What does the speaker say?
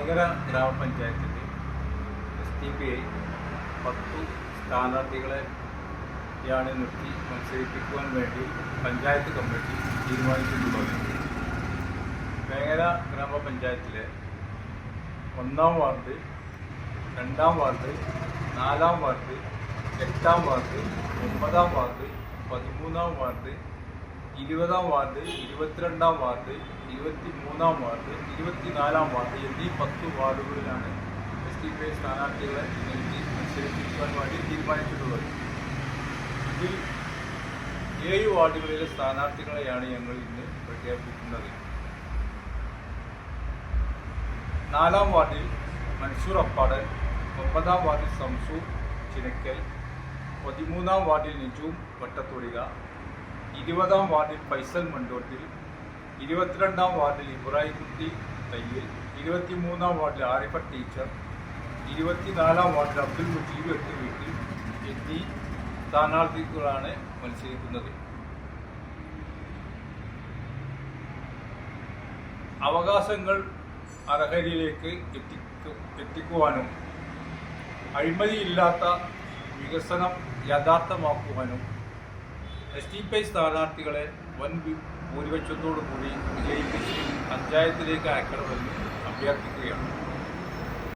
വേങ്ങര ഗ്രാമപഞ്ചായത്തിന്റെ S T P I പത്തു സ്ഥാനാർത്ഥികളെയാണ് നിർത്തി മത്സരിപ്പിക്കുവാൻ വേണ്ടി പഞ്ചായത്ത് കമ്മിറ്റി തീരുമാനിച്ചിട്ടുള്ളത് വേങ്ങര ഗ്രാമപഞ്ചായത്തിലെ ഒന്നാം വാർഡ് രണ്ടാം വാർഡ് നാലാം വാർഡ് എട്ടാം വാർഡ് ഒമ്പതാം വാർഡ് പതിമൂന്നാം വാർഡ് ഇരുപതാം വാർഡ് ഇരുപത്തിരണ്ടാം വാർഡ് ഇരുപത്തി മൂന്നാം വാർഡ് ഇരുപത്തിനാലാം വാർഡ് എന്നീ പത്ത് വാർഡുകളിലാണ് എസ് ഡി പി ഐ സ്ഥാനാർത്ഥികളെ നിർത്തി മത്സരിപ്പിക്കുവാൻ വേണ്ടി തീരുമാനിച്ചിട്ടുള്ളത്. ഇതിൽ ഏഴ് വാർഡുകളിലെ സ്ഥാനാർത്ഥികളെയാണ് ഞങ്ങൾ ഇന്ന് പ്രഖ്യാപിക്കുന്നത്. നാലാം വാർഡിൽ മൻസൂർ അപ്പാടൻ ഒമ്പതാം വാർഡിൽ സംസൂർ ചിനക്കൽ പതിമൂന്നാം വാർഡിൽ നിജൂം വട്ടത്തൊടിക ഇരുപതാം വാർഡിൽ ഫൈസൽ മണ്ടോട്ടിൽ ഇരുപത്തിരണ്ടാം വാർഡിൽ ഇബ്രാഹിം കുട്ടി തയ്യൽ ഇരുപത്തിമൂന്നാം വാർഡിൽ ആരിഫ ടീച്ചർ ഇരുപത്തിനാലാം വാർഡിൽ അബ്ദുൽ മുജീബ് എട്ട് വീട്ടിൽ എന്നീ സ്ഥാനാർത്ഥികളാണ് മത്സരിക്കുന്നത്. അവകാശങ്ങൾ അർഹരിലേക്ക് എത്തിക്കു എത്തിക്കുവാനും അഴിമതിയില്ലാത്ത വികസനം യാഥാർത്ഥ്യമാക്കുവാനും എസ് ടി പി ഐ സ്ഥാനാർത്ഥികളെ വൻ ഭൂരിപക്ഷത്തോടു കൂടി വിജയിപ്പിച്ച് പഞ്ചായത്തിലേക്ക് അയക്കണമെന്ന് അഭ്യർത്ഥിക്കുകയാണ്.